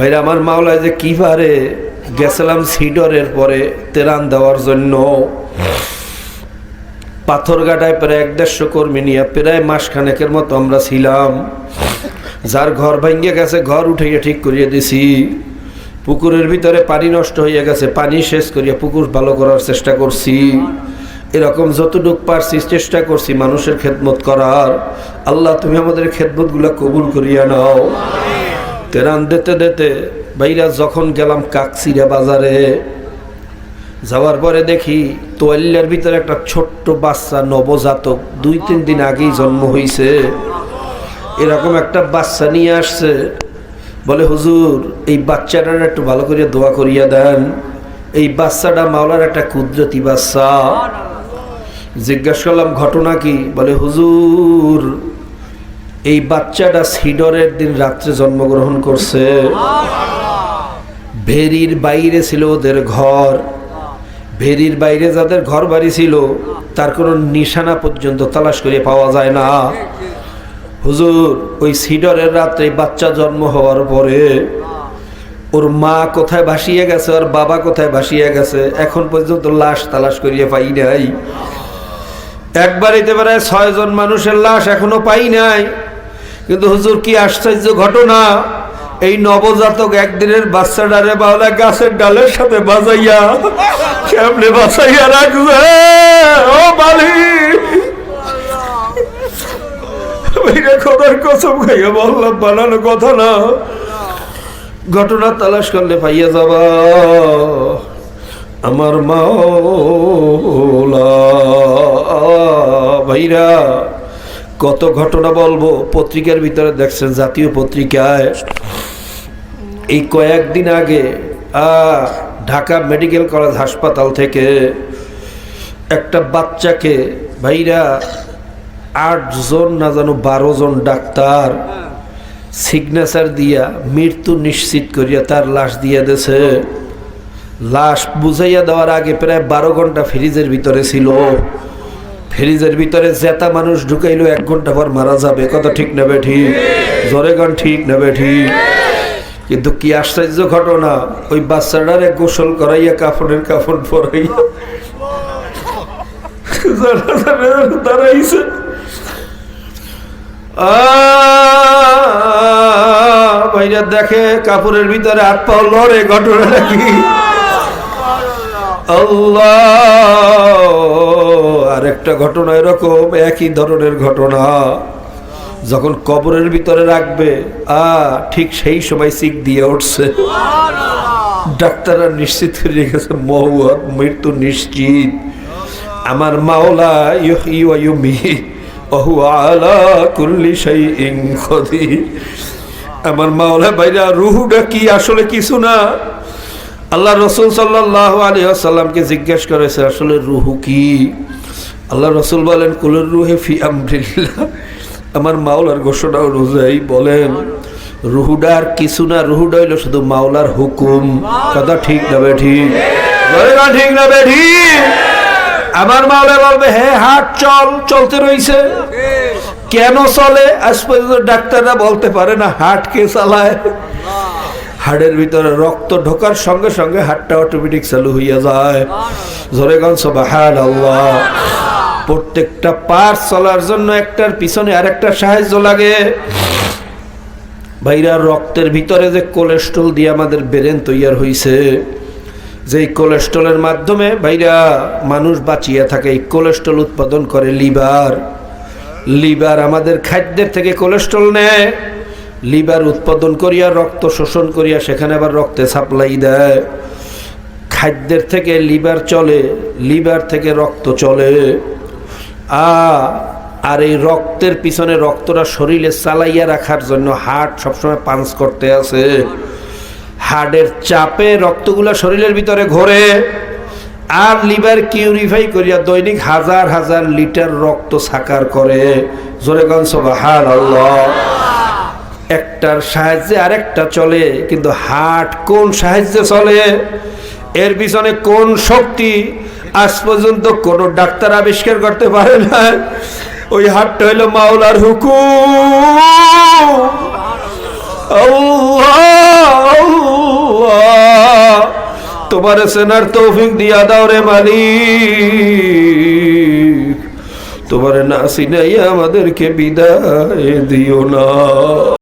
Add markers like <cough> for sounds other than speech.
ভাইরা, আমার মাওলায় যে কি পারে গেছিলাম সিডরের পরে তেরান দেওয়ার জন্য। পাথরঘাটায় প্রায় এক দেড়শো কর্মী নিয়ে প্রায় মাসখানেকের মতো আমরা ছিলাম। যার ঘর ভেঙে গেছে, ঘর উঠাইয়া ঠিক করিয়ে দিছি। পুকুরের ভিতরে পানি নষ্ট হয়ে গেছে, পানি শেষ করিয়া পুকুর ভালো করার চেষ্টা করছি। এরকম যতটুক পারছি চেষ্টা করছি মানুষের খেদমত করার। আল্লাহ, তুমি আমাদের খেদমতগুলো কবুল করিয়া নাও। তেরান দিতে দিতে ভাইরা যখন গেলাম কাকসিরা বাজারে, যাওয়ার পরে দেখি তোয়াল্লার ভিতরে একটা ছোট্ট বাচ্চা নবজাতক, দুই তিন দিন আগেই জন্ম হয়েছে এরকম একটা বাচ্চা নিয়ে আসছে। বলে, হুজুর, এই বাচ্চাটার একটু ভালো করে দোয়া করিয়া দেন। এই বাচ্চাটা মাওলার একটা কুদরতি বাচ্চা। জিজ্ঞাসা করলাম, ঘটনা কি? বলে, হুজুর এই বাচ্চাটা সিডরের দিন রাত্রে জন্মগ্রহণ করছে। ভেরির বাইরে ছিল ওদের ঘর। ভেরির বাইরে যাদের ঘর বাড়ি ছিল, তার কোনো নিশানা পর্যন্ত তালাশ করে পাওয়া যায় না। হুজুর, ওই সিডরের রাত্রে বাচ্চা জন্ম হওয়ার পরে ওর মা কোথায় ভাসিয়ে গেছে, ওর বাবা কোথায় ভাসিয়ে গেছে, এখন পর্যন্ত লাশ তালাশ করিয়ে পাই নাই। একবার এতে বেড়ায় ছয়জন মানুষের লাশ এখনও পাই নাই। কিন্তু হুজুর, কি আশ্চর্য ঘটনা? এই নবজাতক একদিনের বাচ্চাটারে বাউলা গাছের ডালের সাথে বাজাইয়া কেমনে বাঁচাইয়া রাখবে ও বানানো কথা না। ঘটনা তালাশ করলে পাইয়া যাবা। আমার মাওলা ভাইরা কত ঘটনা বলব? পত্রিকার ভিতরে দেখছেন, জাতীয় পত্রিকায় এই কয়েকদিন আগে ঢাকা মেডিকেল কলেজ হাসপাতাল থেকে একটা বাচ্চাকে ভাইরা আটজন না জানো বারো জন ডাক্তার সিগনেচার দিয়া মৃত্যু নিশ্চিত করিয়া তার লাশ দিয়ে দেছে লাশ বুঝাইয়া দেওয়ার আগে প্রায় বারো ঘণ্টা ফ্রিজের ভিতরে ছিল। ফ্রিজের ভিতরে জেতা মানুষ ঢুকাইলো এক ঘণ্টা পর মারা যাবে, কথা ঠিক নেবে ঠিক জোরে গান ঠিক নেবে ঠিক কিন্তু কি আশ্চর্য ঘটনা, ওই বাচ্চাটারে গোসল করাইয়া কাফনের কাফন পরাইয়া <laughs> ভাইরা দেখে কাপড়ের ভিতরে হাত পাও লড়ে ঘটনা নাকি আর একটা ঘটনা এরকম, একই ধরনের ঘটনা। যখন কবরের ভিতরে রাখবে, আ, ঠিক সেই সময় সিক দিয়ে উঠছে। ডাক্তাররা নিশ্চিত করে রেখেছে মহুয়া মৃত্যু নিশ্চিত। আমার মাওলা ইউমিত ওহু আলা কুল্লি আমার মাওলা বাইরা রুহুটা কি আসলে কিছু না। আল্লাহ রসুল সাল্লাহ আলী আসাল্লামকে জিজ্ঞেস করেছে, আসলে রুহু কি? আল্লাহ রসুল বলেন, কুলের রুহে ফি আমরিল্লাহ। আমার মাওলার ঘোষণা অনুযায়ী বলেন রুহুডা আর কিছু না, রুহুডা হইল শুধু মাওলার হুকুম। কথা ঠিক না ঠিক? না ঠিক না ঠিক? আমার মাওলা বলবে হ্যাঁ হাট, চল, চলতে রইছে। কেন চলে? আজ পর্যন্ত ডাক্তাররা বলতে পারে না, হাট কে চালায়। হাড়ের ভিতরে রক্ত ঢোকার সঙ্গে সঙ্গে হাটটা অটোমেটিক চালু হইয়া যায়। বাহার আল্লাহ প্রত্যেকটা পার চলার জন্য একটার পিছনে আরেকটা সাহায্য লাগে। ভাইরা, রক্তের ভিতরে যে কোলেস্ট্রল দিয়ে আমাদের ব্রেন তৈয়ার হইছে, যেই কোলেস্ট্রলের মাধ্যমে ভাইরা মানুষ বাঁচিয়ে থাকে, এই কোলেস্ট্রল উৎপাদন করে লিভার লিভার আমাদের খাদ্যের থেকে কোলেস্ট্রল নেয়। লিভার উৎপাদন করিয়া, রক্ত শোষণ করিয়া সেখানে আবার রক্তে সাপ্লাই দেয়। খাদ্যের থেকে লিভার চলে, লিভার থেকে রক্ত চলে। আ, আর এই রক্তের পিছনে রক্তটা শরীরে চালাইয়া রাখার জন্য হার্ট সবসময় পাঞ্চ করতে আছে। হার্টের চাপে রক্তগুলা শরীরের ভিতরে ঘোরে। আর লিভার কিউরিফাই করিয়া দৈনিক হাজার হাজার লিটার রক্ত সাকার করে। জোরেগঞ্জ বাহার আল্লাহ একটার সাহায্যে আরেকটা চলে, কিন্তু হাট কোন সাহায্যে চলে? এর পিছনে কোন শক্তি? আজ পর্যন্ত কোনো ডাক্তার আবিষ্কার করতে পারে না ওই হাটটা হইল মাওলার হুকুম। তোমার সেনার তৌফিক দিয়া দাও রে মালিক। তোমার না সিনাইয়া আমাদেরকে বিদায় দিও না।